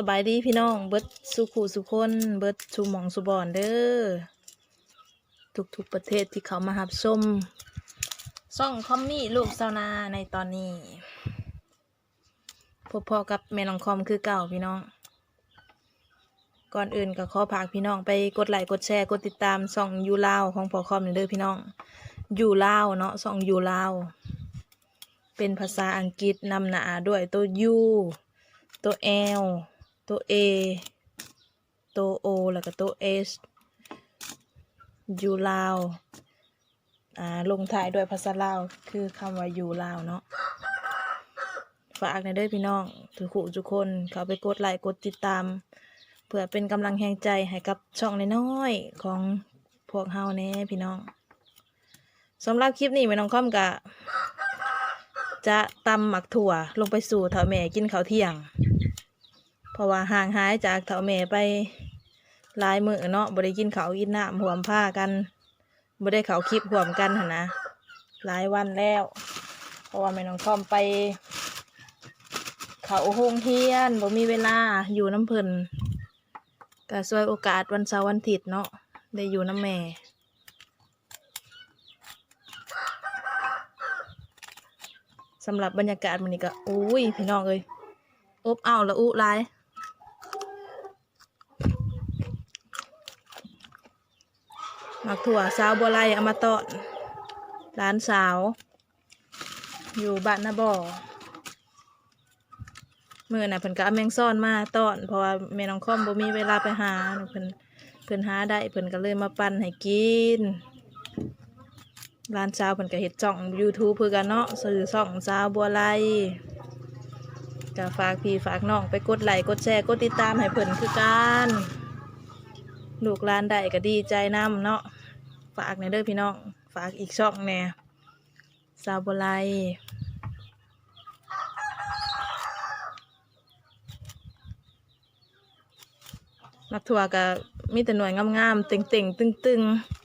สบายดีพี่น้อง เบิดสุขูสุคนเบิดสุหมองสุบอนเด้อทุกๆประเทศที่เขามาหับชมซ่องคอมมี่ลูกซาวนาในตอนนี้พบพอกับแม่น้องคอมคือเก่าพี่น้อง ก่อนอื่นก็ขอฝากพี่น้องไปกดไลค์กดแชร์กดติดตามซ่องยูลาวของพอคอมเด้อพี่น้องยูลาวเนาะซ่องยูลาวเป็นภาษาอังกฤษนำหน้าด้วยตัว U ตัว L ตัว A ตัว O แล้วก็ตัว S ยูลาว อ่า ลงท้ายด้วยภาษาลาว คือคำว่ายูลาวเนาะ ฝากในเด้อพี่น้อง ทุกคู่ทุกคน เขาไปกดไลค์ กดติดตาม เพื่อเป็นกำลังแห่งใจให้กับช่องน้อยๆของพวกเฮาแน่พี่น้องสำหรับคลิปนี้แม่น้องค่อมกะ จะตำหมักถั่วลงไปสู่เถาแม่กินข้าวเที่ยง เพราะว่าห่างหายจากเถาแม่ไปหลายมือเนาะบ่ได้กินเขาวกินน้ำห่วมผ้ากันบ่ได้เขาคลิปห่วมกันหนนะหลายวันแล้ว เพราะว่าแม่น้องคอมไป เขาโรงเรียนบ่มีเวลาอยู่น้ำเพิ่นก็ช่วยโอกาสวันเสาร์วันอาทิตย์เนาะได้อยู่น้ำแม่สำหรับบรรยากาศมันนี้ก็อุ้ยพี่น้องเอ้ยอบอ้าวละอุหลาย หมักถั่วสาวบัวไลเอามาตอนร้านสาว อยู่บ้านนาบ่อเมื่อน่ะเพิ่นก็เอาแมงซ่อนมาตอนเพราะว่าแม่น้องคอมบ่มีเวลาไปหาเพิ่นเพิ่นหาได้เพิ่นก็เลยมาปั่นให้กินร้านเช้าวเพิ่นก็เฮ็ดช่อง YouTube เพื่อกันเนาะสื่อช่องสาวบัวไลก็ฝากพี่ฝากน้องไปกดไลค์กดแชร์กดติดตามให้เพิ่นคือกันลูกหลานได้ก็ดีใจนำเนาะ ฝากในเด้อพี่น้อง ฝากอีกช่องแน่สาบัวไลนักทัวร์ก็มีแต่หน่วยงามๆเต่งๆ ตึงๆ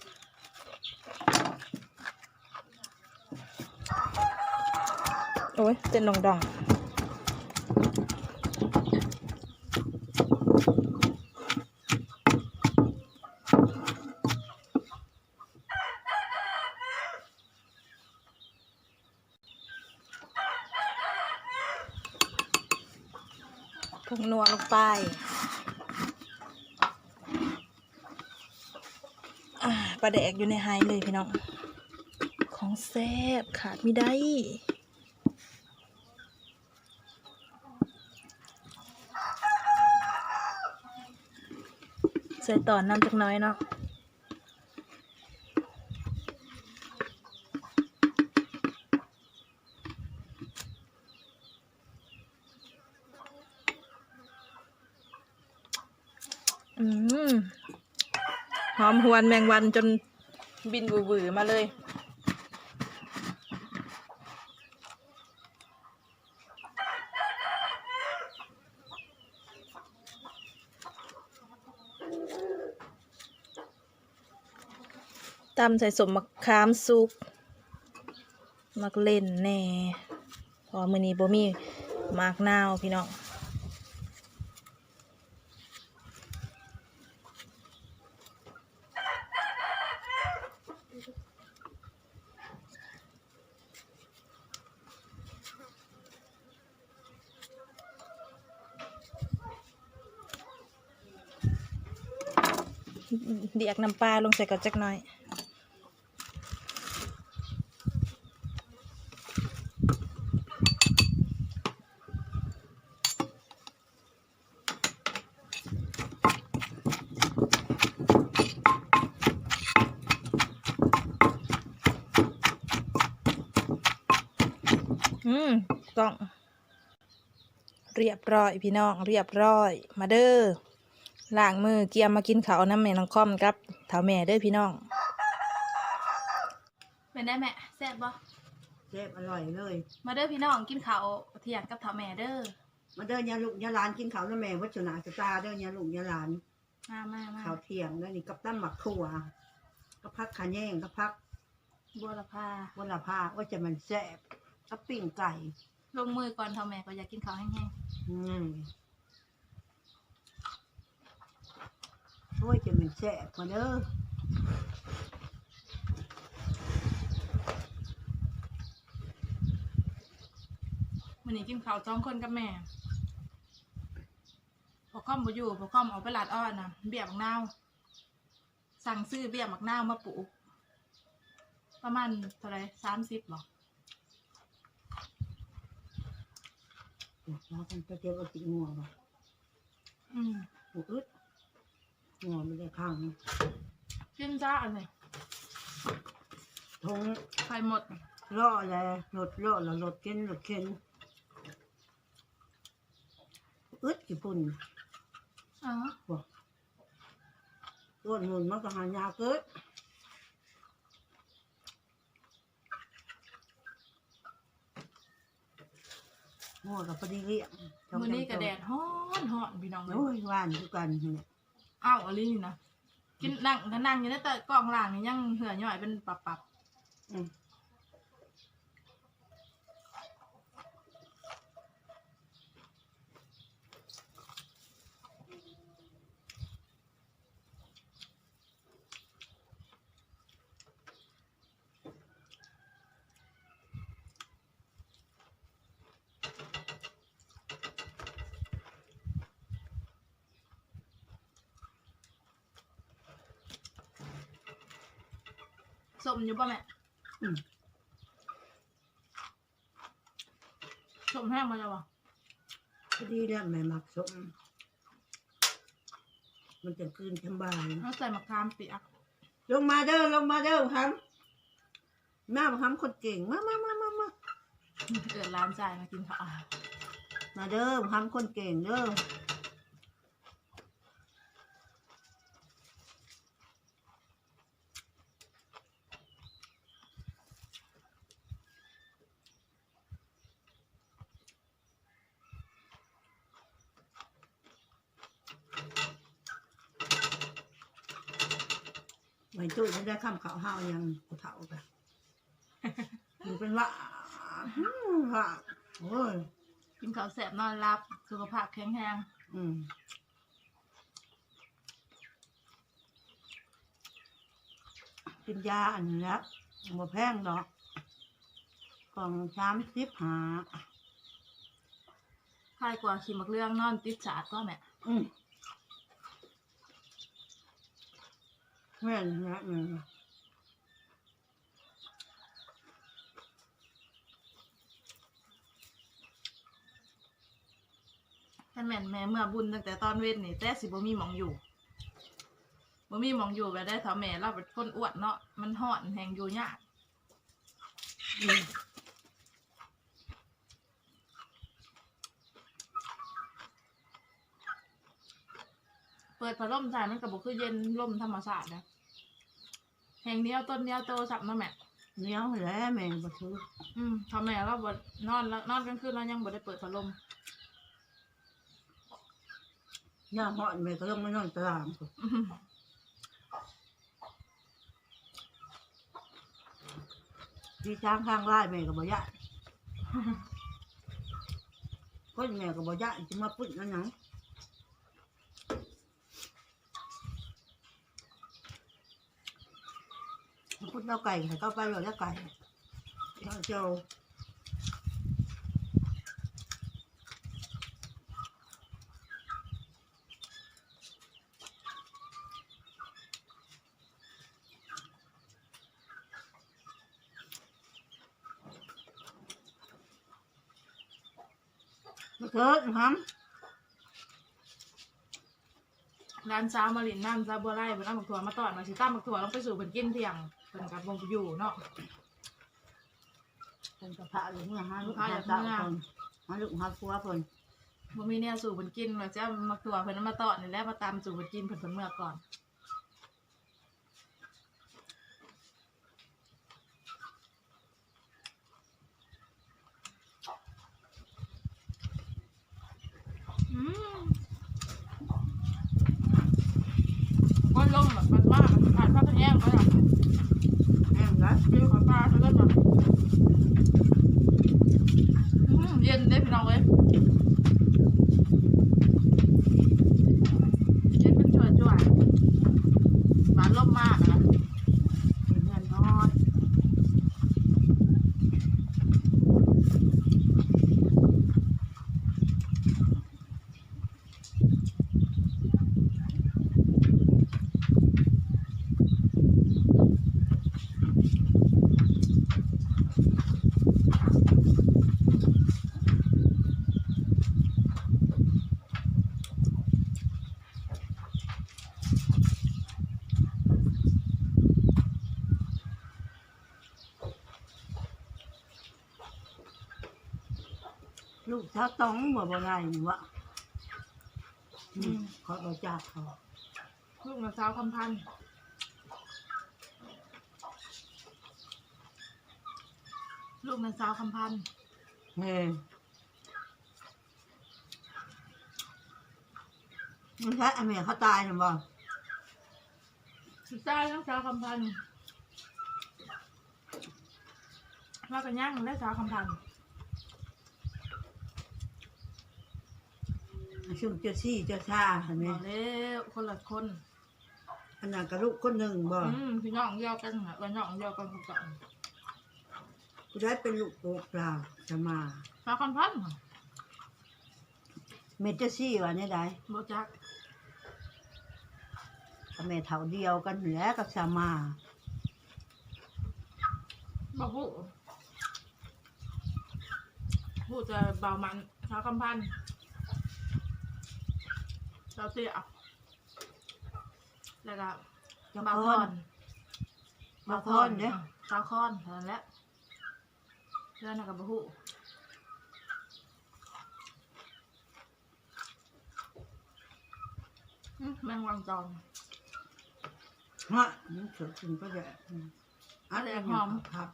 โอ้ยเต้นดองดอง ผงนัวลงไปปลาแดกอยู่ในไฮเลยพี่น้อง ของแซ่บขาดไม่ได้ใส่ต่อน้ำจักน้อยเนาะอืมห อมหวนแมงวันจนบินบือๆมาเลย ตำใส่สมมะขามสุก มักเล่นแน่ พอมือนี้บ่มีมากนาวพี่น้อง เดียกน้ำปลาลงใส่ก่อนจักหน่อยอืมต้อง เรียบร้อย พี่น้อง เรียบร้อย มาเด้อ ล้างมือเกียมมากินข้าวน้ำแม่น้องคอมกับเถาแม่เด้อพี่น้องเป็นได้แม่แซ่บบ่เจ็บอร่อยเลย มาเด้อพี่น้องกินข้าวเที่ยงกับเถาแม่เด้อมาเดินยาลูกยาหลานกินข้าวน้ำแม่วัชนาสตาเดินยาลูกยาหลานมามามาข้าวเที่ยงแล้วนี่กับตั้มหมักถั่วกับพักขาแย่งกับพักบัวละพาวันละผ้าว่าจะมันแซ่บกับปิ้งไก่ลงมือก่อนเถาแม่ก็อยากกินข้าวแห้งอืม โอ้ยจะเป็นแสบมาเด้อวันนี้กินข้าวสองคนกับแม่พอค่อมบ่อยู่พอค่อมเอาไปลาดอ้อนนะเบี้ยบักนาวสั่งซื้อเบี้ยบักนาวมาปลูกประมาณเท่าไหรสามสิบหรอเราเป็นไปเที่ยวกินงัวบ่อืมหูอึด งัวไม่ได้ข้างกินจ้าอันนี้ทงไข่หมดล่อแล้วรถล่อแล้วรถเข็นรถเข็นอึดกี่ปุ่นอ๋อบอกต้นหุ่นมันก็หายาเกิดงัวกับพอดีเลี้ยงมือนี้กระแดดฮ้อนฮ้อนพี่น้องเลยโอ้ยหวานทุกกันเนี่ย อ้าวอะไรนี่นะกินนั่งก็นั่งอยู่ในแต่กล่องล่างนี่ยังเหื่อย่อยเป็นปับปับอืม สมอยู่ป่ะแม่อืม สมแห้งมาแล้ววะพอดีแล้วแม่มักสมมันจะคืนสบายเราใส่มะขามเปียกลงมาเด้อลงมาเด้อครับแม่ทำคนเก่งมามามามามาเกิดร้านจ่ายมากินข้าวมาเด้อทำคนเก่งเด้อ ไว้ตู้ไม่ได้ข้ามเขาวห้าวยังกูเถาไปมันเป็นว่าอืมว่าโอ้ยกินข้าวแสบนอนรับสุขภาพแข็งแรงอืมกินยาอันนี้แล้วบ่แพงดอกกล่องสามสิบหา คลายกว่าขี่มักเรื่องนอนติดสาดก็แม่อืม แม่นนะแม่นะท่านแม่นแม่เมื่อบุญตั้งแต่ตอนเวทนี่แต่สิบ่มีหมองอยู่บ่มีหมองอยู่แบบได้เท่าแม่เราเป็นคนอ้วนเนาะมันห่อนแหงอยู่ยากเปิดพัดลมใส่มันก็บ่คือเย็นลมธรรมชาตินะ แหงเดียวต้นเดียวโตสับเนาะแม่เหนี้ยวแหล้วแม่บ่ซื้ออืมทำแม่เราบดนอนแล้วนอนกลางคืนเรายังบ่ได้เปิดพัดลมยามเหาะแม่ก็ลงมานอนตารางพุ่นอื้อหือที่ช้างข้างไร่แม่ก็บ่ยะคนแม่ก็บ่ยะจะมาปุ้นนั่นหยัง พุดเอาไก่ให้เข้าไปเลยแล้วไก่เจ้าเจ้ามาเถิดครับร้านเช้ามาลินน้ำซาบัวไล่เพิ่นเอาหมักถั่วมาตอดมาสิตั้มหมักถั่วลงไปสู่เพิ่นกินเที่ยง เพิ่นกับวงอยู่เนาะเป็นกระเพาะอยู่เนี่ยฮะลูกหาสาวคนหาลูกหาผัวคนบ่มีเนี่ยสู่เพิ่นกินว่าจะเอาหมักถั่วเพิ่นเอามาตอดนี่แหละมาตามสู่เพิ่นกินเพิ่นเพิ่นเมื่อก่อนอืมก้อนลมแบบมันมากผ่านพระพะแยงไปอะ แห้งแล้ว วิวของตา เธอเล่นแบบอืมเย็นได้พี่น้องเว้ย ลูกสาวต้องบ่บ่ได้นี่วะอืมขอบ่จากเขาลูกนางสาวคำพันธ์ลูกนางสาวคำพันธ์เฮ้มันใช่อเมริเขาตายหรือเปล่าสุดท้ายนางสาวคำพันธ์ว่ากันย่างได้สาวคำพันธ์ ช่วงเจ้าซี่เจ้าชาเห็นไหมบอกแล้วคนละคน อันนั้นกับลูกคนหนึ่งบ่อืมพี่น้องเดียวกันค่ะวันน้องเดียวกันคือกันกูได้เป็นลูกโปกเปล่าจะมาสาวคำพันธ์ค่ะเมเจ้าซี่วะเนี่ยได้โบจักกับแม่เท่าเดียวกันแหล้วกับสามาบอกผู้ผู้จะเบามันสาวคำพันธ์สาวเตี้ยแล้วก็เจ้าบาวคคอนนบาวคบาวคออนนเด้อสาวคอนเท่านั้นแหละแล้วนะกับบผู้อืมแมงวังจองฮะนี่เสือกินก็จะอืมอันนี้หอมครับ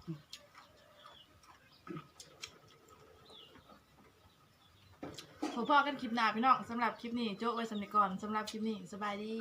พบพ่อกันคลิปหน้าพี่น้องสำหรับคลิปนี้โจ้ไว้สำเร็จก่อนสำหรับคลิปนี้สบายดี